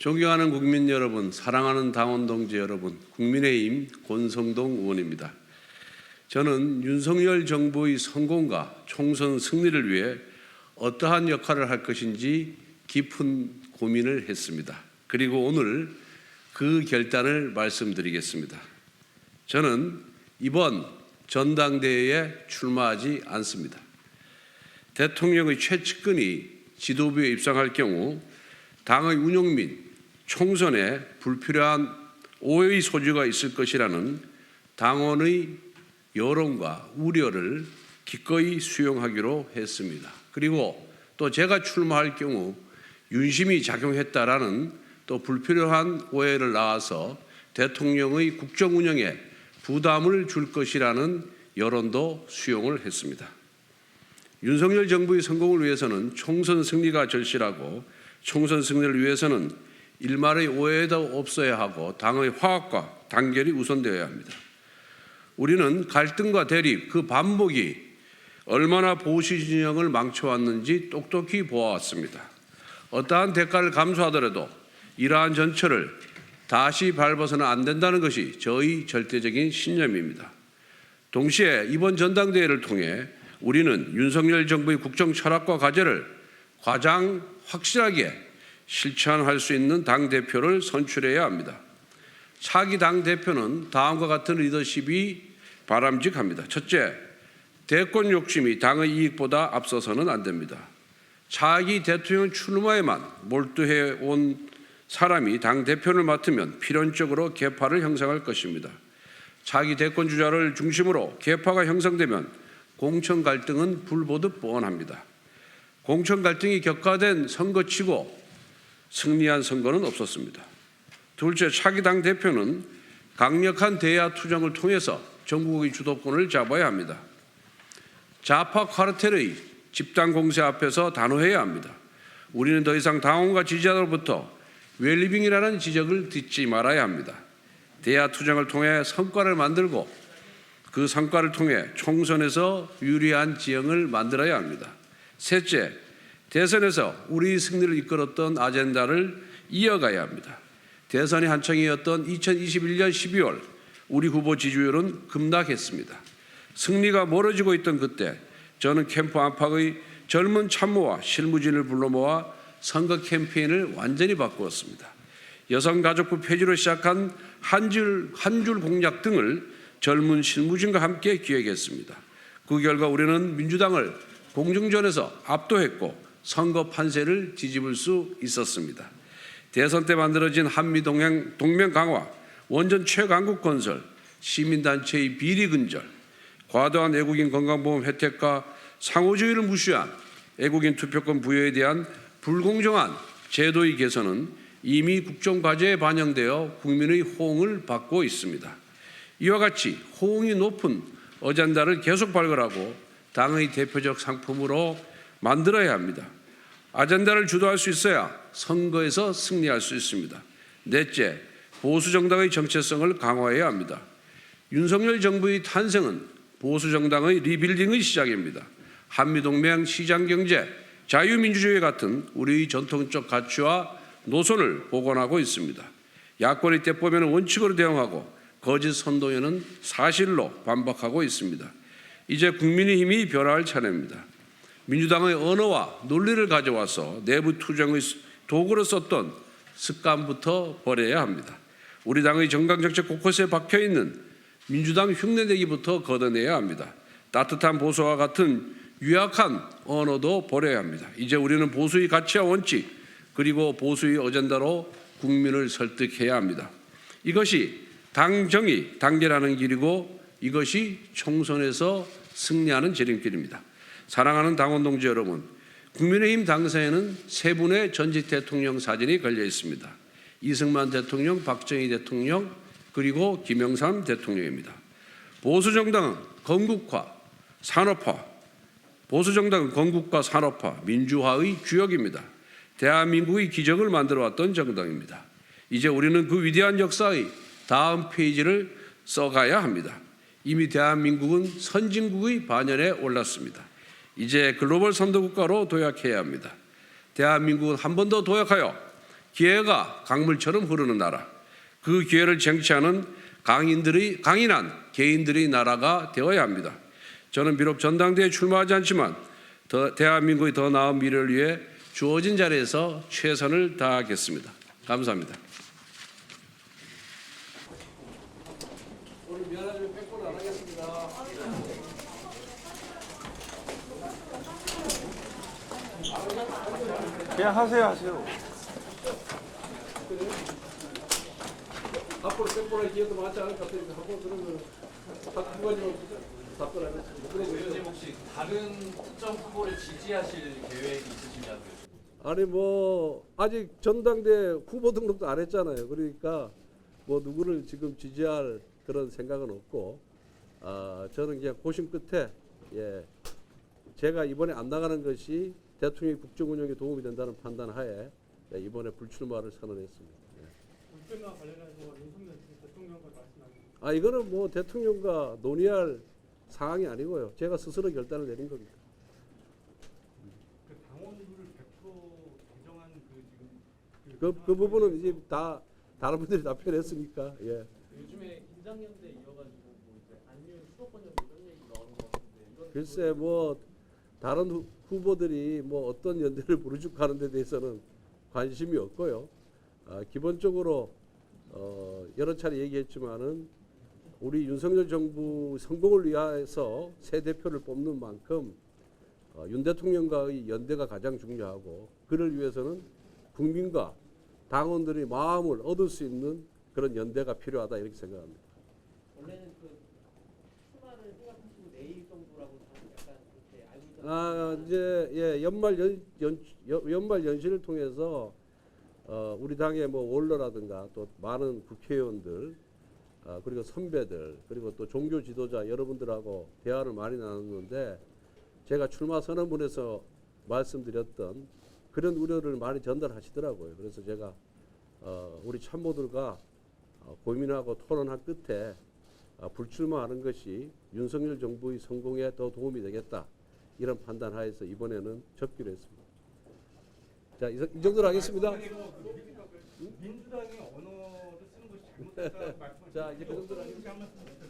존경하는 국민 여러분, 사랑하는 당원 동지 여러분, 국민의힘 권성동 의원입니다. 저는 윤석열 정부의 성공과 총선 승리를 위해 어떠한 역할을 할 것인지 깊은 고민을 했습니다. 그리고 오늘 그 결단을 말씀드리겠습니다. 저는 이번 전당대회에 출마하지 않습니다. 대통령의 최측근이 지도부에 입성할 경우 당의 운영 및 총선에 불필요한 오해의 소지가 있을 것이라는 당원의 여론과 우려를 기꺼이 수용하기로 했습니다. 그리고 또 제가 출마할 경우 윤심이 작용했다라는 또 불필요한 오해를 낳아서 대통령의 국정 운영에 부담을 줄 것이라는 여론도 수용을 했습니다. 윤석열 정부의 성공을 위해서는 총선 승리가 절실하고 총선 승리를 위해서는 일말의 오해도 없어야 하고 당의 화합과 단결이 우선되어야 합니다. 우리는 갈등과 대립 그 반복이 얼마나 보수 진영을 망쳐왔는지 똑똑히 보아왔습니다. 어떠한 대가를 감수하더라도 이러한 전철을 다시 밟아서는 안 된다는 것이 저희 절대적인 신념입니다. 동시에 이번 전당대회를 통해 우리는 윤석열 정부의 국정 철학과 과제를 가장 확실하게 실천할 수 있는 당 대표를 선출해야 합니다. 차기 당 대표는 다음과 같은 리더십이 바람직합니다. 첫째, 대권 욕심이 당의 이익보다 앞서서는 안 됩니다. 차기 대통령 출마에만 몰두해 온 사람이 당 대표를 맡으면 필연적으로 개파를 형성할 것입니다. 차기 대권 주자를 중심으로 개파가 형성되면 공천 갈등은 불보듯 뻔합니다. 공천 갈등이 격화된 선거치고 승리한 선거는 없었습니다. 둘째, 차기 당 대표는 강력한 대야 투쟁을 통해서 전국의 주도권을 잡아야 합니다. 좌파 카르텔의 집단 공세 앞에서 단호해야 합니다. 우리는 더 이상 당원과 지지자들로부터 웰리빙이라는 지적을 듣지 말아야 합니다. 대야 투쟁을 통해 성과를 만들고 그 성과를 통해 총선에서 유리한 지형을 만들어야 합니다. 셋째, 대선에서 우리 승리를 이끌었던 아젠다를 이어가야 합니다. 대선이 한창이었던 2021년 12월 우리 후보 지지율은 급락했습니다. 승리가 멀어지고 있던 그때 저는 캠프 안팎의 젊은 참모와 실무진을 불러 모아 선거 캠페인을 완전히 바꾸었습니다. 여성가족부 폐지로 시작한 한줄 한줄 공약 등을 젊은 실무진과 함께 기획했습니다. 그 결과 우리는 민주당을 공중전에서 압도했고 선거 판세를 뒤집을 수 있었습니다. 대선 때 만들어진 한미 동행 동맹 강화, 원전 최강국 건설, 시민단체의 비리 근절, 과도한 외국인 건강보험 혜택과 상호주의를 무시한 외국인 투표권 부여에 대한 불공정한 제도의 개선은 이미 국정과제에 반영되어 국민의 호응을 받고 있습니다. 이와 같이 호응이 높은 어젠다를 계속 발굴하고 당의 대표적 상품으로 만들어야 합니다. 아젠다를 주도할 수 있어야 선거에서 승리할 수 있습니다. 넷째, 보수 정당의 정체성을 강화해야 합니다. 윤석열 정부의 탄생은 보수 정당의 리빌딩의 시작입니다. 한미동맹, 시장경제, 자유민주주의 같은 우리의 전통적 가치와 노선을 복원하고 있습니다. 야권의 때보면 원칙으로 대응하고 거짓 선동에는 사실로 반박하고 있습니다. 이제 국민의 힘이 변화할 차례입니다. 민주당의 언어와 논리를 가져와서 내부 투쟁의 도구로 썼던 습관부터 버려야 합니다. 우리 당의 정강정책 곳곳에 박혀 있는 민주당 흉내내기부터 걷어내야 합니다. 따뜻한 보수와 같은 유약한 언어도 버려야 합니다. 이제 우리는 보수의 가치와 원칙 그리고 보수의 어젠다로 국민을 설득해야 합니다. 이것이 당정이 단결하는 길이고 이것이 총선에서 승리하는 지름길입니다. 사랑하는 당원 동지 여러분, 국민의힘 당사에는 세 분의 전직 대통령 사진이 걸려 있습니다. 이승만 대통령, 박정희 대통령, 그리고 김영삼 대통령입니다. 보수 정당은 건국화, 산업화, 보수 정당은 건국과 산업화, 민주화의 주역입니다. 대한민국의 기적을 만들어 왔던 정당입니다. 이제 우리는 그 위대한 역사의 다음 페이지를 써가야 합니다. 이미 대한민국은 선진국의 반열에 올랐습니다. 이제 글로벌 선도국가로 도약해야 합니다. 대한민국은 한 번 더 도약하여 기회가 강물처럼 흐르는 나라, 그 기회를 쟁취하는 강인들의 강인한 개인들의 나라가 되어야 합니다. 저는 비록 전당대회에 출마하지 않지만 더 대한민국의 더 나은 미래를 위해 주어진 자리에서 최선을 다하겠습니다. 감사합니다. 오늘 미안하지만 백골 안 하겠습니다. 그냥 하세요 하세요. 앞으로 백골할 기회도 많지 않을 것 같으니까 한번 그러면 한 가지만 답변하겠습니다. 의원님 혹시 다른 특정 후보를 지지하실 계획이 있으시냐고요? 아니 뭐 아직 전당대 후보 등록도 안 했잖아요. 그러니까 뭐 누구를 지금 지지할 그런 생각은 없고 아 저는 그냥 고심 끝에 예 제가 이번에 안 나가는 것이 대통령 국정 운영에 도움이 된다는 판단 하에 예, 이번에 불출마를 선언했습니다. 예. 불편과 관련해서 윤석열 대통령과 말씀하신 아 이거는 뭐 대통령과 논의할 사항이 아니고요. 제가 스스로 결단을 내린 겁니다. 그 당원들을 100% 배정한 그 지금 그, 그 부분은 이제 다 다른 분들이 답변했으니까 예. 요즘에 인장연대 이어가지고 뭐 이제 안윤 수도권 연대 이런 얘기 나오는 것 같은데 이건 글쎄 뭐 다른 후, 후보들이 뭐 어떤 연대를 부르짖고 하는 데 대해서는 관심이 없고요. 아, 기본적으로 어, 여러 차례 얘기했지만은 우리 윤석열 정부 성공을 위해서 새 대표를 뽑는 만큼 어, 윤 대통령과의 연대가 가장 중요하고 그를 위해서는 국민과 당원들의 마음을 얻을 수 있는 그런 연대가 필요하다 이렇게 생각합니다. 원래는 그 출마를 생각하시고 내일 정도라고 저는 약간 그렇게 알고 있었는데 아 이제 예 연말 연, 연, 연 연말 연시를 통해서 어, 우리 당의 뭐 원로라든가 또 많은 국회의원들 아, 그리고 선배들 그리고 또 종교 지도자 여러분들하고 대화를 많이 나눴는데 제가 출마 선언문에서 말씀드렸던 그런 우려를 많이 전달하시더라고요. 그래서 제가 어, 우리 참모들과 어, 고민하고 토론한 끝에 아, 불출마하는 것이 윤석열 정부의 성공에 더 도움이 되겠다. 이런 판단 하에서 이번에는 접기로 했습니다. 자, 이, 이 정도로 하겠습니다. 민주당이 언어를 쓰는 것이 잘못됐다고 말씀하셨는데 자, 이제 그 정도로 부탁드립니다.